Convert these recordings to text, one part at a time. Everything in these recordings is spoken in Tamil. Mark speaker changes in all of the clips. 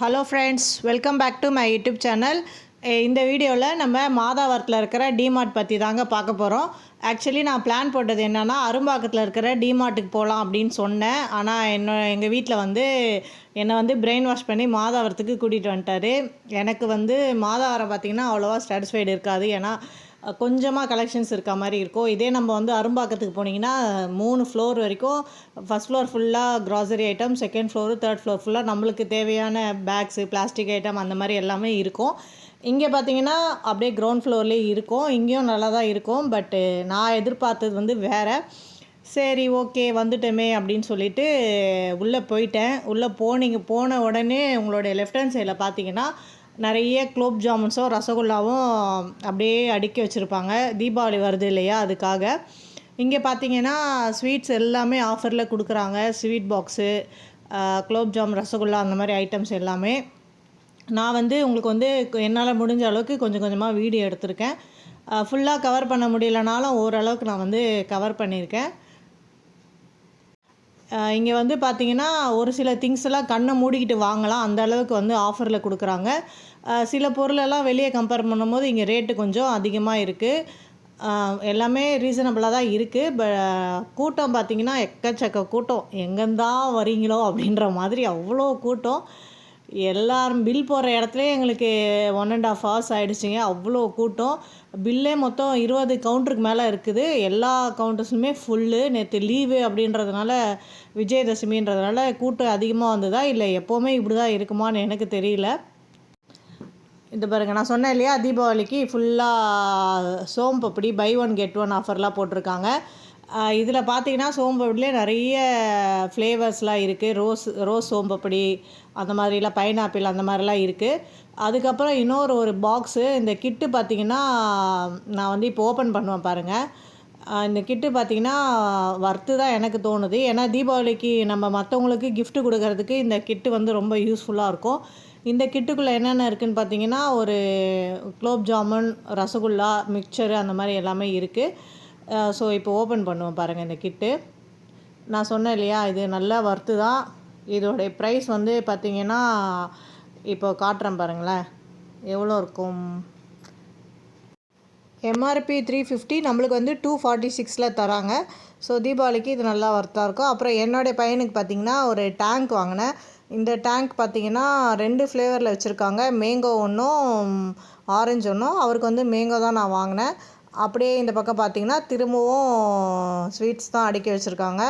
Speaker 1: Hello friends welcome back to my YouTube channel இந்த வீடியோவில் நம்ம மாதாவரத்தில் இருக்கிற டிமார்ட் பற்றி தாங்க பார்க்க போகிறோம் ஆக்சுவலி நான் பிளான் போட்டது என்னென்னா அரும்பாக்கத்தில் இருக்கிற டிமார்ட்டுக்கு போகலாம் அப்படின்னு சொன்னேன். ஆனால் என்ன எங்கள் வீட்டில் வந்து என்னை வந்து பிரெயின் வாஷ் பண்ணி மாதாவரத்துக்கு கூட்டிகிட்டு வந்துட்டாரு. எனக்கு வந்து மாதாவரம் பார்த்திங்கன்னா அவ்வளோவா சாட்டிஸ்ஃபைடு இருக்காது. ஏன்னா கொஞ்சமாக கலெக்ஷன்ஸ் இருக்க மாதிரி இருக்கும் இதே நம்ம வந்து அரும்பாக்கத்துக்கு போனீங்கன்னா மூணு ஃப்ளோர் வரைக்கும் ஃபஸ்ட் ஃப்ளோர் ஃபுல்லாக grocery item second floor third floor ஃபுல்லாக நம்மளுக்கு தேவையான பேக்ஸு பிளாஸ்டிக் ஐட்டம் அந்த மாதிரி எல்லாமே இருக்கும். இங்கே பார்த்தீங்கன்னா அப்படியே கிரவுண்ட் ஃப்ளோர்லேயே இருக்கும். இங்கேயும் நல்லா தான் இருக்கும். பட்டு நான் எதிர்பார்த்தது வந்து வேறு. சரி ஓகே வந்துட்டோமே அப்படின்னு சொல்லிட்டு உள்ளே போயிட்டேன். உள்ளே போனீங்க போன உடனே உங்களுடைய லெஃப்ட் ஹேண்ட் சைடில் பார்த்தீங்கன்னா நிறைய குலோப் ஜாமுன்ஸும் ரசகுல்லாவும் அப்படியே அடுக்கி வச்சுருப்பாங்க. தீபாவளி வருது இல்லையா அதுக்காக. இங்கே பார்த்தீங்கன்னா ஸ்வீட்ஸ் எல்லாமே ஆஃபரில் கொடுக்குறாங்க. ஸ்வீட் பாக்ஸு குலோப் ஜாம் ரசகுல்லா அந்த மாதிரி ஐட்டம்ஸ் எல்லாமே. நான் வந்து உங்களுக்கு வந்து என்னால் முடிஞ்ச அளவுக்கு கொஞ்சம் கொஞ்சமாக வீடியோ எடுத்திருக்கேன். ஃபுல்லாக கவர் பண்ண முடியலனாலும் ஓரளவுக்கு நான் வந்து கவர் பண்ணியிருக்கேன். இங்கே வந்து பார்த்திங்கன்னா ஒரு சில திங்ஸ் எல்லாம் கண்ணை மூடிக்கிட்டு வாங்கலாம். அந்த அளவுக்கு வந்து ஆஃபரில் கொடுக்குறாங்க. சில பொருளெல்லாம் வெளியே கம்பேர் பண்ணும்போது இங்கே ரேட்டு கொஞ்சம் அதிகமாக இருக்குது எல்லாமே ரீசனபிளாக தான் இருக்குது ப கூட்டம் பார்த்திங்கன்னா எக்கச்சக்க கூட்டம். எங்கேருந்தான் வரீங்களோ அப்படின்ற மாதிரி அவ்வளோ கூட்டம். எல்லாரும் பில் போடுற இடத்துலையும் எங்களுக்கு ஒன் அண்ட் ஆஃப் ஹவர்ஸ் ஆகிடுச்சிங்க அவ்வளோ கூட்டம். பில்லே மொத்தம் இருபது கவுண்டருக்கு மேலே இருக்குது. எல்லா கவுண்டர்ஸுமே ஃபுல்லு நேற்று லீவு அப்படின்றதுனால விஜயதசமின்றதுனால கூட்டம் அதிகமாக வந்ததா? இல்லை எப்போவுமே இப்படி தான் இருக்குமான்னு எனக்கு தெரியல. இந்த பாருங்க நான் சொன்னேன் இல்லையா தீபாவளிக்கு ஃபுல்லாக soan papdi buy one get one ஆஃபர்லாம் போட்டிருக்காங்க. இதில் பார்த்தீங்கன்னா சோம்பப்படிலே நிறைய ஃப்ளேவர்ஸ்லாம் இருக்குது ரோஸ் ரோஸ் சோம்பப்படி அந்த மாதிரிலாம் பைனாப்பிள் அந்த மாதிரிலாம் இருக்குது அதுக்கப்புறம் இன்னொரு ஒரு பாக்ஸு இந்த கிட்டு பார்த்திங்கன்னா நான் வந்து இப்போ ஓப்பன் பண்ணுவேன் பாருங்கள் இந்த கிட்டு பார்த்திங்கன்னா ஒர்த்து தான் எனக்கு தோணுது. ஏன்னா தீபாவளிக்கு நம்ம மற்றவங்களுக்கு கிஃப்ட் கொடுக்கறதுக்கு இந்த கிட்டு வந்து ரொம்ப யூஸ்ஃபுல்லாக இருக்கும். இந்த கிட்டுக்குள்ளே என்னென்ன இருக்குதுன்னு பார்த்தீங்கன்னா ஒரு குலோப் ஜாமுன் ரசகுல்லா மிக்சரு அந்த மாதிரி எல்லாமே இருக்குது ஸோ இப்போ ஓப்பன் பண்ணுவோம் பாருங்கள் இந்த கிட்டு நான் சொன்னேன் இல்லையா இது நல்லா ஒர்த்து தான். இதோடைய ப்ரைஸ் வந்து பார்த்திங்கன்னா இப்போ காட்டுறேன் பாருங்களேன். எவ்வளோ இருக்கும்? எம்ஆர்பி த்ரீ ஃபிஃப்டி நம்மளுக்கு வந்து டூ ஃபார்ட்டி சிக்ஸில் தராங்க. ஸோ தீபாவளிக்கு இது நல்லா ஒர்த்தாக இருக்கும். அப்புறம் என்னுடைய பையனுக்கு பார்த்திங்கன்னா ஒரு டேங்க் வாங்கினேன். இந்த டேங்க் பார்த்திங்கன்னா ரெண்டு ஃப்ளேவரில் வச்சுருக்காங்க. மேங்கோ ஒன்றும் ஆரஞ்சு ஒன்றும் அவருக்கு வந்து மேங்கோ தான் நான் வாங்கினேன். அப்படியே இந்த பக்கம் பார்த்திங்கன்னா திரும்பவும் ஸ்வீட்ஸ் தான் அடுக்கி வச்சுருக்காங்க.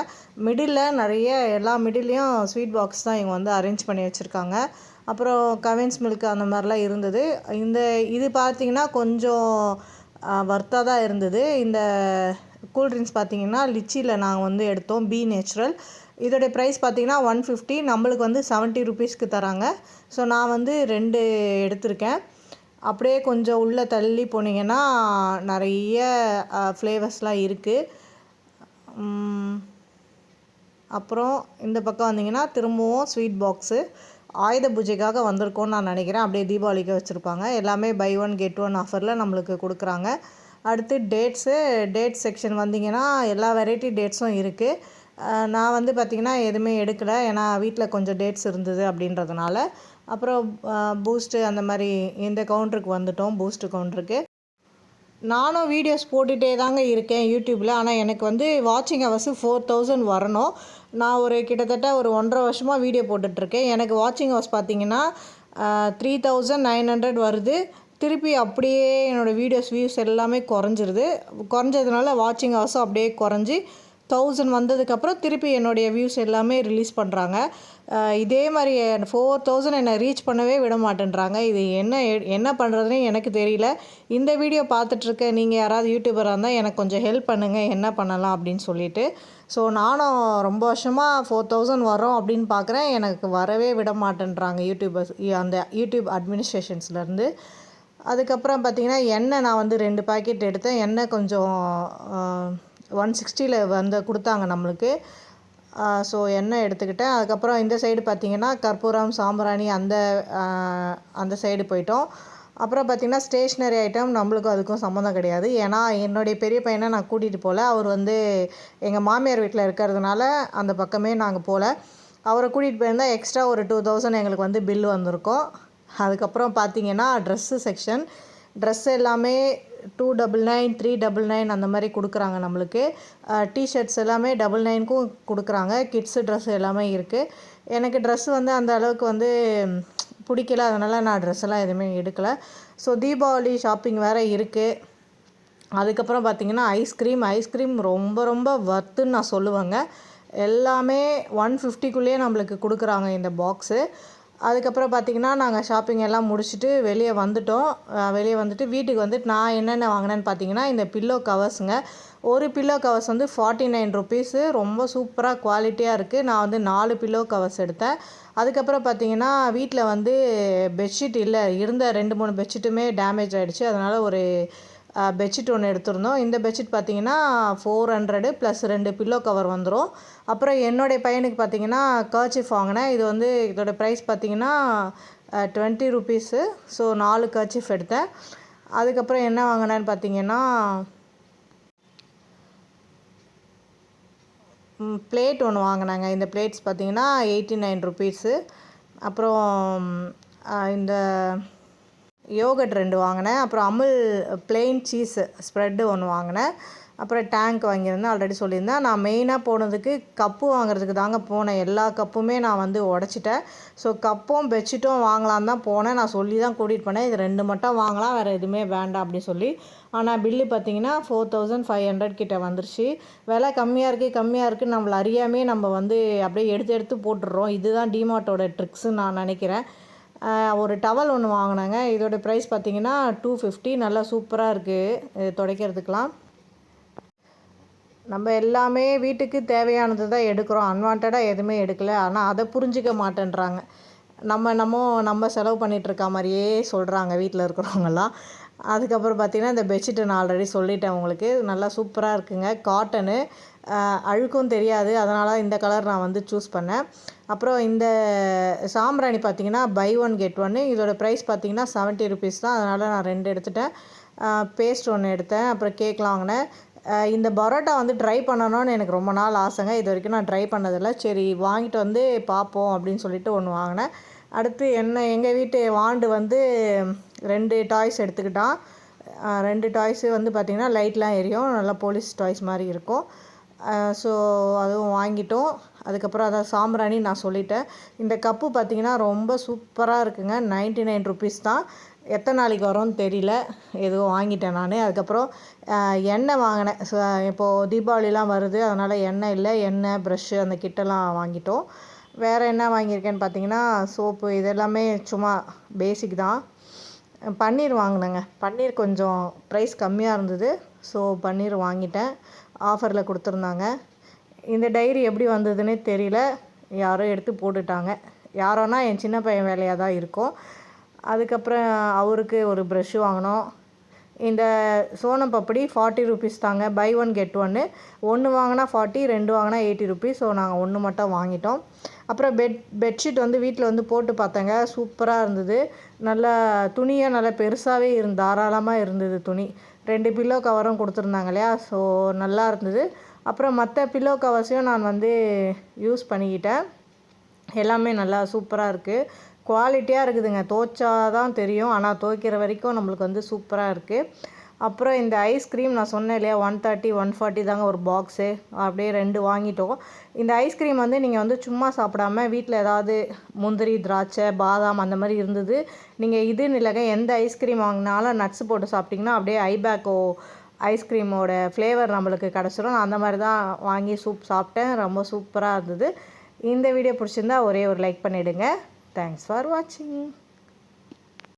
Speaker 1: மிடில் நிறைய எல்லா மிடில்லையும் ஸ்வீட் பாக்ஸ் தான் இவங்க வந்து அரேஞ்ச் பண்ணி வச்சுருக்காங்க. அப்புறம் கவின்ஸ் மில்க் அந்த மாதிரிலாம் இருந்தது. இந்த இது பார்த்திங்கன்னா கொஞ்சம் வர்த்தாக தான் இருந்தது. இந்த கூல்ட்ரிங்க்ஸ் பார்த்திங்கன்னா லிச்சியில் நாங்கள் வந்து எடுத்தோம் பி நேச்சுரல் இதோடைய ப்ரைஸ் பார்த்திங்கன்னா ஒன் ஃபிஃப்டி நம்மளுக்கு வந்து செவன்ட்டி ருபீஸ்க்கு தராங்க. ஸோ நான் வந்து ரெண்டு எடுத்திருக்கேன். அப்படியே கொஞ்சம் உள்ளே தள்ளி போனீங்கன்னா நிறைய ஃப்ளேவர்ஸ்லாம் இருக்குது அப்புறம் இந்த பக்கம் வந்தீங்கன்னா திரும்பவும் ஸ்வீட் பாக்ஸு ஆயுத பூஜைக்காக வந்திருக்கோன்னு நான் நினைக்கிறேன். அப்படியே தீபாவளிக்கு வச்சுருப்பாங்க. எல்லாமே பை ஒன் கெட் ஒன் ஆஃபரில் நம்மளுக்கு கொடுக்குறாங்க. அடுத்து டேட்ஸு டேட் செக்ஷன் வந்தீங்கன்னா எல்லா வெரைட்டி டேட்ஸும் இருக்குது நான் வந்து பார்த்திங்கன்னா எதுவுமே எடுக்கலை. ஏன்னா வீட்டில் கொஞ்சம் டேட்ஸ் இருந்தது அப்படின்றதுனால. அப்புறம் பூஸ்ட்டு அந்த மாதிரி இந்த கவுண்டருக்கு வந்துட்டோம் பூஸ்ட்டு கவுண்டருக்கு நானும் வீடியோஸ் போட்டுகிட்டே தாங்க இருக்கேன் யூடியூப்பில் ஆனால் எனக்கு வந்து வாட்சிங் ஹவர்ஸு ஃபோர் தௌசண்ட் வரணும். நான் ஒரு கிட்டத்தட்ட ஒரு ஒன்றரை வருஷமாக வீடியோ போட்டுட்ருக்கேன். எனக்கு வாட்சிங் ஹவர்ஸ் பார்த்திங்கன்னா த்ரீ தௌசண்ட் நைன் ஹண்ட்ரட் வருது. திருப்பி அப்படியே என்னோடய வீடியோஸ் வியூஸ் எல்லாமே குறைஞ்சிருது. குறைஞ்சதுனால வாட்சிங் ஹவர்ஸும் அப்படியே குறைஞ்சி தௌசண்ட் வந்ததுக்கப்புறம் திருப்பி என்னுடைய வியூஸ் எல்லாமே ரிலீஸ் பண்ணுறாங்க இதே மாதிரி ஃபோர் தௌசண்ட் என்னை ரீச் பண்ணவே விட மாட்டேன்றாங்க. இது என்ன என்ன பண்ணுறதுனே எனக்கு தெரியல. இந்த வீடியோ பார்த்துட்ருக்க நீங்கள் யாராவது யூடியூபராக இருந்தால் எனக்கு கொஞ்சம் ஹெல்ப் பண்ணுங்கள் என்ன பண்ணலாம் அப்படின்னு சொல்லிட்டு. ஸோ நானும் ரொம்ப வருஷமாக ஃபோர் தௌசண்ட் வரோம் அப்படின்னு பார்க்குறேன் எனக்கு வரவே விட மாட்டேன்றாங்க யூடியூபர்ஸ் அந்த யூடியூப் அட்மினிஸ்ட்ரேஷன்ஸ்லேருந்து அதுக்கப்புறம் பார்த்திங்கன்னா எண்ணெய் நான் வந்து ரெண்டு பாக்கெட் எடுத்தேன். எண்ணெய் கொஞ்சம் ஒன் சிக்ஸ்டியில் வந்து கொடுத்தாங்க நம்மளுக்கு. ஸோ எண்ணெய் எடுத்துக்கிட்டேன். அதுக்கப்புறம் இந்த சைடு பார்த்திங்கன்னா கற்பூரம் சாம்பிராணி அந்த அந்த சைடு போயிட்டோம். அப்புறம் பார்த்திங்கன்னா ஸ்டேஷ்னரி ஐட்டம் நம்மளுக்கும் அதுக்கும் சம்மந்தம் கிடையாது. ஏன்னா என்னுடைய பெரிய பையனை நான் கூட்டிகிட்டு போகல. அவர் வந்து எங்கள் மாமியார் வீட்டில் இருக்கிறதுனால அந்த பக்கமே நாங்கள் போகல. அவரை கூட்டிகிட்டு போயிருந்தால் எக்ஸ்ட்ரா ஒரு டூ தௌசண்ட் எங்களுக்கு வந்து பில் வந்திருக்கும். அதுக்கப்புறம் பார்த்தீங்கன்னா ட்ரெஸ்ஸு செக்ஷன் ட்ரெஸ் எல்லாமே two double nine three double nine அந்த மாதிரி கொடுக்குறாங்க நம்மளுக்கு. டிஷர்ட்ஸ் எல்லாமே டபுள் நைனுக்கும் கொடுக்குறாங்க. கிட்ஸு ட்ரெஸ் எல்லாமே இருக்குது எனக்கு ட்ரெஸ் வந்து அந்த அளவுக்கு வந்து பிடிக்கல. அதனால் நான் ட்ரெஸ் எல்லாம் எதுவுமே எடுக்கலை. ஸோ தீபாவளி ஷாப்பிங் வேறு இருக்குது அதுக்கப்புறம் பார்த்திங்கன்னா ஐஸ்கிரீம் ஐஸ்கிரீம் ரொம்ப ரொம்ப வர்த்துன்னு நான் சொல்லுவேங்க. எல்லாமே ஒன் ஃபிஃப்டிக்குள்ளேயே நம்மளுக்கு கொடுக்குறாங்க இந்த பாக்ஸு அதுக்கப்புறம் பார்த்திங்கன்னா நாங்கள் ஷாப்பிங் எல்லாம் முடிச்சுட்டு வெளியே வந்துட்டோம். வெளியே வந்துட்டு வீட்டுக்கு வந்துட்டு நான் என்னென்ன வாங்கினேன்னு பார்த்தீங்கன்னா இந்த பில்லோ கவர்ஸுங்க ஒரு பில்லோ கவர்ஸ் வந்து ஃபார்ட்டி நைன் ருபீஸு ரொம்ப சூப்பராக குவாலிட்டியாக இருக்குது நான் வந்து நாலு பில்லோ கவர்ஸ் எடுத்தேன். அதுக்கப்புறம் பார்த்தீங்கன்னா வீட்டில் வந்து பெட்ஷீட் இல்லை இருந்த ரெண்டு மூணு பெட்ஷீட்டுமே டேமேஜ் ஆகிடுச்சு அதனால் ஒரு பெட்ஷீட் ஒன்று எடுத்திருந்தோம். இந்த பெட்ஷீட் பார்த்தீங்கன்னா ஃபோர் ஹண்ட்ரடு ப்ளஸ் ரெண்டு பில்லோ கவர் வந்துடும் அப்புறம் என்னுடைய பையனுக்கு பார்த்தீங்கன்னா கர்ச்சிஃப் வாங்கினேன். இது வந்து இதோட ப்ரைஸ் பார்த்தீங்கன்னா டுவெண்ட்டி ருபீஸு ஸோ நாலு கர்ச்சிஃப் எடுத்தேன். அதுக்கப்புறம் என்ன வாங்கினேன்னு பார்த்தீங்கன்னா பிளேட் ஒன்று வாங்கினாங்க. இந்த பிளேட்ஸ் பார்த்தீங்கன்னா எயிட்டி நைன் ருபீஸு அப்புறம் இந்த யோகட் ரெண்டு வாங்கினேன். அப்புறம் அமுல் பிளெயின் சீஸ் ஸ்ப்ரெட்டு ஒன்று வாங்கினேன். அப்புறம் டேங்க் வாங்கியிருந்தேன். ஆல்ரெடி சொல்லியிருந்தேன். நான் மெயினாக போனதுக்கு கப்பு வாங்குறதுக்கு தாங்க போனேன். எல்லா கப்புமே நான் வந்து உடச்சிட்டேன். ஸோ கப்பும் பெட்ஷீட்டும் வாங்கலான்னு தான் போனேன். நான் சொல்லி தான் கூட்டிகிட்டு போனேன். இது ரெண்டு மட்டும் வாங்கலாம். வேறு எதுவுமே வேண்டாம் அப்படின்னு சொல்லி. ஆனால் பில்லு பார்த்தீங்கன்னா ஃபோர் தௌசண்ட் ஃபைவ் ஹண்ட்ரட் கிட்ட வந்துருச்சு. விலை கம்மியாக இருக்குது கம்மியாக இருக்குது நம்மளை அறியாமே நம்ம வந்து அப்படியே எடுத்து எடுத்து போட்டுடுறோம். இதுதான் டிமார்ட்டோட ட்ரிக்ஸுன்னு நான் நினைக்கிறேன். ஒரு டவல் ஒன்று வாங்கினாங்க. இதோட ப்ரைஸ் பார்த்தீங்கன்னா டூ ஃபிஃப்டி நல்லா சூப்பராக இருக்குது துடைக்கிறதுக்கெலாம் நம்ம எல்லாமே வீட்டுக்கு தேவையானது தான் எடுக்கிறோம். அன்வான்டாக எதுவுமே எடுக்கலை. ஆனால் அதை புரிஞ்சிக்க மாட்டேன்றாங்க. நம்ம நம்ம நம்ம செலவு பண்ணிகிட்ருக்க மாதிரியே சொல்கிறாங்க வீட்டில் இருக்கிறவங்கெல்லாம். அதுக்கப்புறம் பார்த்திங்கன்னா இந்த பெட்ஷீட்டு நான் ஆல்ரெடி சொல்லிட்டேன் உங்களுக்கு. நல்லா சூப்பராக இருக்குங்க. காட்டனு அழுக்கும் தெரியாது. அதனால் இந்த கலர் நான் வந்து சூஸ் பண்ணேன். அப்புறம் இந்த சாம்பிராணி பார்த்திங்கன்னா பை ஒன் கெட் ஒன்று இதோட ப்ரைஸ் பார்த்திங்கன்னா செவன்ட்டி ருபீஸ் தான். அதனால் நான் ரெண்டு எடுத்துட்டேன். பேஸ்ட் ஒன்று எடுத்தேன். அப்புறம் கேக்லாம் வாங்கினேன். இந்த பரோட்டா வந்து ட்ரை பண்ணணும்னு எனக்கு ரொம்ப நாள் ஆசைங்க. இது வரைக்கும் நான் ட்ரை பண்ணதில்லை. சரி வாங்கிட்டு வந்து பார்ப்போம் அப்படின்னு சொல்லிட்டு ஒன்று வாங்கினேன். அடுத்து என்ன எங்கள் வீட்டு வாண்டு வந்து ரெண்டு டாய்ஸ் எடுத்துக்கிட்டான். ரெண்டு டாய்ஸு வந்து பார்த்திங்கன்னா லைட்லாம் எரியும். நல்லா போலீஸ் டாய்ஸ் மாதிரி இருக்கும். ஸோ அதுவும் வாங்கிட்டோம். அதுக்கப்புறம் அதான் சாம்பிராணி நான் சொல்லிட்டேன். இந்த கப்பு பார்த்திங்கன்னா ரொம்ப சூப்பராக இருக்குங்க. நைன்ட்டி நைன் ருபீஸ் தான். எத்தனை நாளைக்கு வரும்னு தெரியல. எதுவும் வாங்கிட்டேன் நான். அதுக்கப்புறம் எண்ணெய் வாங்கினேன். இப்போது தீபாவளிலாம் வருது. அதனால் எண்ணெய் இல்லை. எண்ணெய் ப்ரஷ்ஷு அந்த கிட்டெல்லாம் வாங்கிட்டோம். வேறு என்ன வாங்கியிருக்கேன்னு பார்த்தீங்கன்னா சோப்பு இது எல்லாமே சும்மா பேசிக் தான். பன்னீர் வாங்கினேங்க. பன்னீர் கொஞ்சம் ப்ரைஸ் கம்மியாக இருந்தது. ஸோ பன்னீர் வாங்கிட்டேன். ஆஃபரில் கொடுத்துருந்தாங்க. இந்த டைரி எப்படி வந்ததுன்னே தெரியல. யாரோ எடுத்து போட்டுட்டாங்க. யாரோனா என் சின்ன பையன் வேலையாக தான் இருக்கும். அதுக்கப்புறம் அவருக்கு ஒரு ப்ரெஷ்ஷு வாங்கினோம் இந்த சோனம் பப்படி ஃபார்ட்டி ருபீஸ் தாங்க. பை ஒன் கெட் ஒன்று ஒன்று வாங்கினா ஃபார்ட்டி ரெண்டு வாங்கினா எயிட்டி ருபீஸ் ஸோ நாங்கள் ஒன்று மட்டும் வாங்கிட்டோம். அப்புறம் பெட் பெட்ஷீட் வந்து வீட்டில் வந்து போட்டு பார்த்தேங்க. சூப்பராக இருந்தது. நல்லா துணியாக நல்லா பெருசாகவே இருந்து தாராளமாக இருந்தது துணி. ரெண்டு பில்லோ கவரும் கொடுத்துருந்தாங்க இல்லையா? ஸோ நல்லா இருந்தது. அப்புறம் மற்ற பில்லோ கவர்ஸையும் நான் வந்து யூஸ் பண்ணிக்கிட்டேன். எல்லாமே நல்லா சூப்பராக இருக்குது குவாலிட்டியாக இருக்குதுங்க. துவைச்சா தான் தெரியும். ஆனால் துவைக்கிற வரைக்கும் நம்மளுக்கு வந்து சூப்பராக இருக்குது அப்புறம் இந்த ஐஸ்கிரீம் நான் சொன்னேன் இல்லையா ஒன் தேர்ட்டி ஒன் ஃபார்ட்டி தாங்க ஒரு பாக்ஸு அப்படியே ரெண்டு வாங்கிட்டோம். இந்த ஐஸ்கிரீம் வந்து நீங்கள் வந்து சும்மா சாப்பிடாம வீட்டில் ஏதாவது முந்திரி திராட்சை பாதாம் அந்த மாதிரி இருந்தது. நீங்கள் இதுன்னு இல்லைங்க எந்த ஐஸ்கிரீம் வாங்கினாலும் நட்ஸ் போட்டு சாப்பிட்டிங்கன்னா அப்படியே ஐபேக்கோ ஐஸ்கிரீமோட ஃப்ளேவர் நம்மளுக்கு கிடச்சிரும். நான் அந்த மாதிரி தான் வாங்கி சூப் சாப்பிட்டேன். ரொம்ப சூப்பராக இருந்தது. இந்த வீடியோ பிடிச்சிருந்தா ஒரே ஒரு லைக் பண்ணிவிடுங்க தேங்க்ஸ் ஃபார் வாட்சிங்